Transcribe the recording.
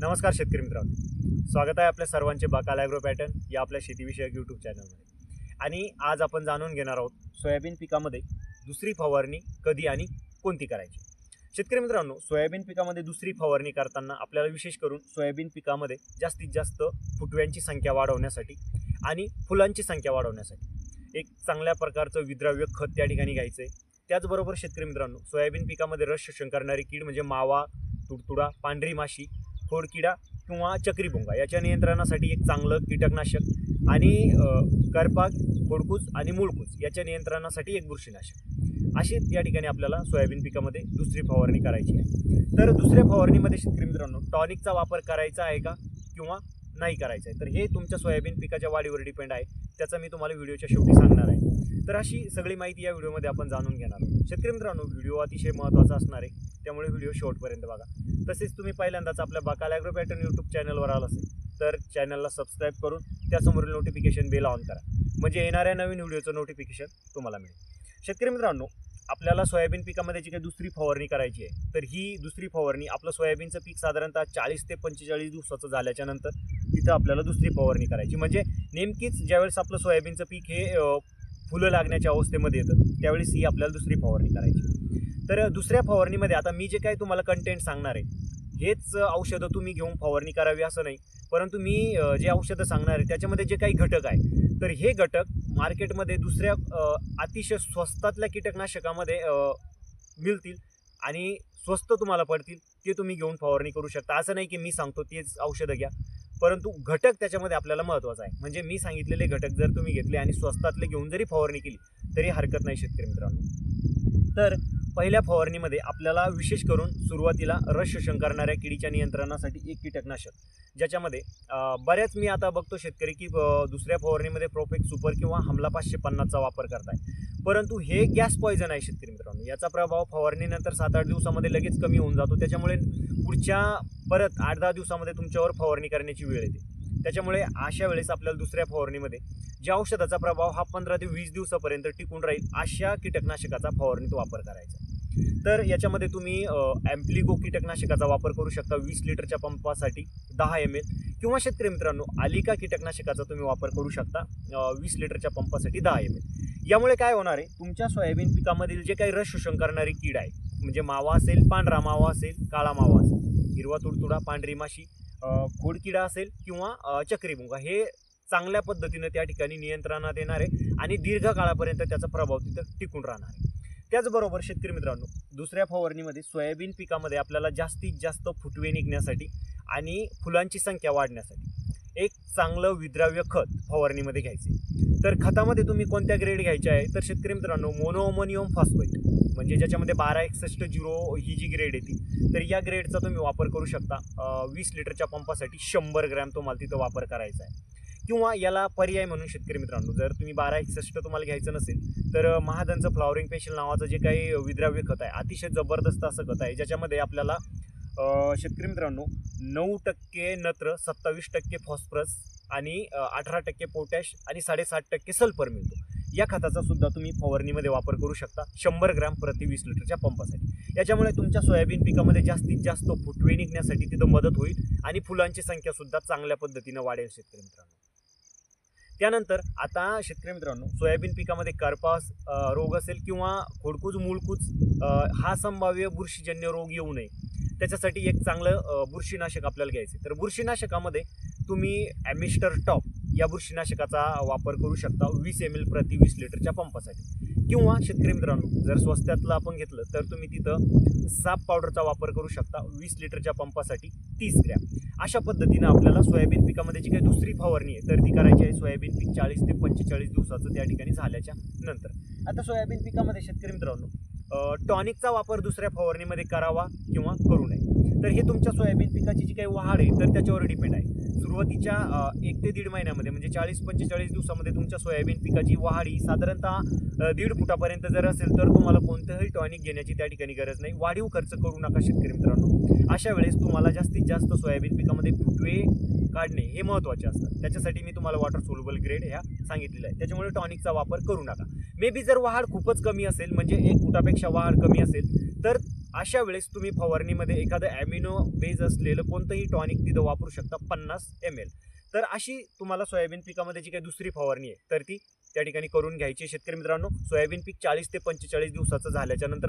नमस्कार शेतकरी मित्रांनो. स्वागत आहे आपल्या सर्वांचे बाकाल ॲग्रो पॅटर्न या आपल्या शेतीविषयक यूट्यूब चॅनलमध्ये आणि आज आपण जाणून घेणार आहोत सोयाबीन पिकामध्ये दुसरी फवारणी कधी आणि कोणती करायची? शेतकरी मित्रांनो सोयाबीन पिकामध्ये दुसरी फवारणी करताना आपल्याला विशेष करून सोयाबीन पिकामध्ये जास्तीत जास्त फुटव्यांची संख्या वाढवण्यासाठी आणि फुलांची संख्या वाढवण्यासाठी. एक चांगल्या प्रकारचं विद्राव्य खत त्या ठिकाणी घ्यायचं आहे त्याचबरोबर शेतकरी मित्रांनो सोयाबीन पिकामध्ये रस शोषण करणारी कीड म्हणजे मावा तुडतुडा पांढरी माशी खोडकिडा किंवा चक्रीभुंगा याच्या नियंत्रणासाठी एक चांगलं कीटकनाशक आणि करपाक खोडकूस आणि मूळकूज याच्या नियंत्रणासाठी एक बुरशीनाशक. अशी या ठिकाणी आपल्याला सोयाबीन पिकामध्ये दुसरी फवारणी करायची आहे. तर दुसऱ्या फवारणीमध्ये शेतकरी मित्रांनो टॉनिकचा वापर करायचा आहे का किंवा नाही करायचा आहे? तर हे तुमच्या सोयाबीन पिकाच्या वाढीवर डिपेंड आहे. त्याचा मी तुम्हाला व्हिडिओच्या शेवटी सांगणार आहे. तर अशी सगळी माहिती या व्हिडिओमध्ये आपण जाणून घेणार आहोत. शेतकरी मित्रांनो व्हिडिओ अतिशय महत्त्वाचा असणार आहे. त्यामुळे व्हिडिओ शेवटपर्यंत बघा. तसेच तुम्ही पहिल्यांदाच आपल्या बाकाल ॲग्रो पॅटर्न यूट्यूब चॅनलवर आला असेल तर चॅनलला सबस्क्राईब करून त्यासमोरील नोटिफिकेशन बेल ऑन करा. म्हणजे येणाऱ्या नवीन व्हिडिओचं नोटिफिकेशन तुम्हाला मिळेल. शेतकरी मित्रांनो आपल्याला सोयाबीन पिकामध्ये जी काही दुसरी फवारणी करायची आहे तर ही दुसरी फवारणी आपलं सोयाबीनचं पीक साधारणतः चाळीस ते पंचेचाळीस दिवसाचं झाल्याच्यानंतर तिथं आपल्याला दुसरी फवारणी करायची. म्हणजे नेमकीच ज्यावेळेस आपलं सोयाबीनचं पीक हे फुलं लागण्याच्या अवस्थेमध्ये येतं त्यावेळेस ही आपल्याला दुसरी फवारणी करायची. तर दुसऱ्या फवारणीमध्ये आता मी जे काही तुम्हाला कंटेंट सांगणार आहे हेच औषधं तुम्ही घेऊन फवारणी करावी असं नाही. परंतु मी जे औषधं सांगणार आहे त्याच्यामध्ये जे काही घटक आहे तर हे घटक मार्केटमध्ये दुसऱ्या अतिशय स्वस्तातल्या कीटकनाशकामध्ये मिळतील आणि स्वस्त तुम्हाला पडतील ते तुम्ही घेऊन फवारणी करू शकता. असं नाही की मी सांगतो तेच औषधं घ्या. परंतु घटक त्याच्यामध्ये आपल्याला महत्त्वाचा आहे. म्हणजे मी सांगितलेले घटक जर तुम्ही घेतले आणि स्वस्तातले घेऊन जरी फवारणी केली तरी हरकत नाही शेतकरी मित्रांनो. तर पहिल्या फवारणीमध्ये आपल्याला विशेष करून सुरुवातीला रस शोषण करणाऱ्या किडीच्या नियंत्रणासाठी एक कीटकनाशक ज्याच्यामध्ये बऱ्याच मी आता बघतो शेतकरी की दुसऱ्या फवारणीमध्ये प्रोफेक्ट सुपर किंवा हमला पाचशे पन्नासचा वापर करताय. परंतु हे गॅस पॉयझन आहे शेतकरी मित्रांनो. याचा प्रभाव फवारणीनंतर सात आठ दिवसामध्ये लगेच कमी होऊन जातो. त्याच्यामुळे पुढच्या परत आठ दहा दिवसामध्ये तुमच्यावर फवारणी करण्याची वेळ येते. त्याच्यामुळे अशा वेळेस आपल्याला दुसऱ्या फवारणीमध्ये ज्या औषधाचा प्रभाव हा पंधरा ते वीस दिवसापर्यंत टिकून राहील अशा कीटकनाशकाचा फवारणीत वापर करायचा. तर याच्यामध्ये तुम्ही ॲम्प्लिगो कीटकनाशकाचा वापर करू शकता वीस लिटरच्या पंपासाठी दहा एम एल. किंवा शेतकरी मित्रांनो आलिका कीटकनाशकाचा तुम्ही वापर करू शकता वीस लिटरच्या पंपासाठी दहा एम एल. यामुळे काय होणार आहे तुमच्या सोयाबीन पिकामधील जे काही रस शोषण करणारी कीड आहे म्हणजे मावा असेल पांढरा मावा असेल काळा मावा असेल हिरवा तुडतुडा पांढरी माशी खोडकिडा असेल किंवा अ, चक्रीभुंगा हे चांगल्या पद्धतीनं त्या ठिकाणी नियंत्रणात येणार आहे आणि दीर्घकाळापर्यंत त्याचा प्रभाव तिथं टिकून राहणार आहे. त्याचबरोबर शेतकरी मित्रांनो दुसऱ्या फवारणीमध्ये सोयाबीन पिकामध्ये आपल्याला जास्तीत जास्त फुटवे निघण्यासाठी आणि फुलांची संख्या वाढण्यासाठी एक चांगलं विद्राव्य खत फवारणीमध्ये घ्यायचे. तर खतामध्ये तुम्ही कोणत्या ग्रेड घ्यायच्या आहे? तर शेतकरी मित्रांनो मोनोअमोनियम फॉस्फेट म्हणजे ज्याच्यामध्ये बारा एकसष्ट झिरो ही जी ग्रेड येते तर या ग्रेडचा तुम्ही वापर करू शकता. वीस लिटरच्या पंपासाठी शंभर ग्रॅम तुम्हाला तिथं वापर करायचा आहे. किंवा याला पर्याय म्हणून शेतकरी मित्रांनो जर तुम्ही बारा एकसष्ट तुम्हाला घ्यायचं नसेल तर महादनचं फ्लॉवरिंग पेशल नावाचं जे काही विद्राव्य खत आहे अतिशय जबरदस्त असं खत आहे ज्याच्यामध्ये आपल्याला शेतकरी मित्रांनो नऊ टक्के नत्र सत्तावीस टक्के फॉस्फरस आणि अठरा टक्के पोटॅश आणि साडेसात टक्के सल्फर मिळतो. या खताचा सुद्धा तुम्ही फवारणीमध्ये वापर करू शकता शंभर ग्रॅम प्रति वीस लिटरच्या पंपासाठी. याच्यामुळे तुमच्या सोयाबीन पिकामध्ये जास्तीत जास्त फुटवे निघण्यासाठी तिथं मदत होईल आणि फुलांची संख्या सुद्धा चांगल्या पद्धतीनं वाढेल शेतकरी मित्रांनो. त्यानंतर आता शेतकरी मित्रांनो सोयाबीन पिकामध्ये करपास रोग असेल किंवा खोडकूज मुळकूज हा संभाव्य बुरशीजन्य रोग येऊ नये. त्याच्यासाठी एक चांगलं बुरशीनाशक आपल्याला घ्यायचं तर बुरशीनाशकामध्ये तुम्ही ॲमिस्टर टॉप या बुरशीनाशकाचा वापर करू शकता वीस एम एल प्रति वीस लिटरच्या पंपासाठी. किंवा शेतकरी मित्रांनो जर स्वस्त्यातलं आपण घेतलं तर तुम्ही तिथं साप पावडरचा वापर करू शकता वीस लिटरच्या पंपासाठी तीस ग्रॅम. अशा पद्धतीनं आपल्याला सोयाबीन पिकामध्ये जी काही दुसरी फवारणी आहे तर ती करायची आहे सोयाबीन पीक चाळीस ते पंचेचाळीस दिवसाचं त्या ठिकाणी झाल्याच्यानंतर. आता सोयाबीन पिकामध्ये शेतकरी मित्रांनो टॉनिकचा वापर दुसऱ्या फवारणीमध्ये करावा किंवा करू नये. तर हे तुमच्या सोयाबीन पिकाची जी काही वाढ आहे तर त्याच्यावर डिपेंड आहे. सुरुवातीच्या एक ते दीड महिन्यामध्ये म्हणजे चाळीस पंचेचाळीस दिवसामध्ये तुमच्या सोयाबीन पिकाची वाढ ही साधारणतः दीड फुटापर्यंत जर असेल तर तुम्हाला कोणतंही टॉनिक घेण्याची त्या ठिकाणी गरज नाही. वाढीव खर्च करू नका शेतकरी मित्रांनो. अशा वेळेस तुम्हाला जास्तीत जास्त सोयाबीन पिकामध्ये फुटवे काढणे हे महत्त्वाचे असतात. त्याच्यासाठी मी तुम्हाला वॉटर सोल्युबल ग्रेड ह्या सांगितलेलं आहे. त्याच्यामुळे टॉनिकचा वापर करू नका. मे बी जर वाढ खूपच कमी असेल म्हणजे एक फुटापेक्षा वाढ कमी असेल तर अशा वेळेस तुम्ही फवारणीमध्ये एखादं ॲमिनो बेज असलेलं कोणतंही टॉनिक तिथं वापरू शकता पन्नास एम एल तर अशी तुम्हाला सोयाबीन पिकामध्ये जी काही दुसरी फवारणी आहे तर ती त्या ठिकाणी करून घ्यायची आहे. शेतकरी मित्रांनो सोयाबीन पीक चाळीस ते पंचेचाळीस दिवसाचं झाल्याच्यानंतर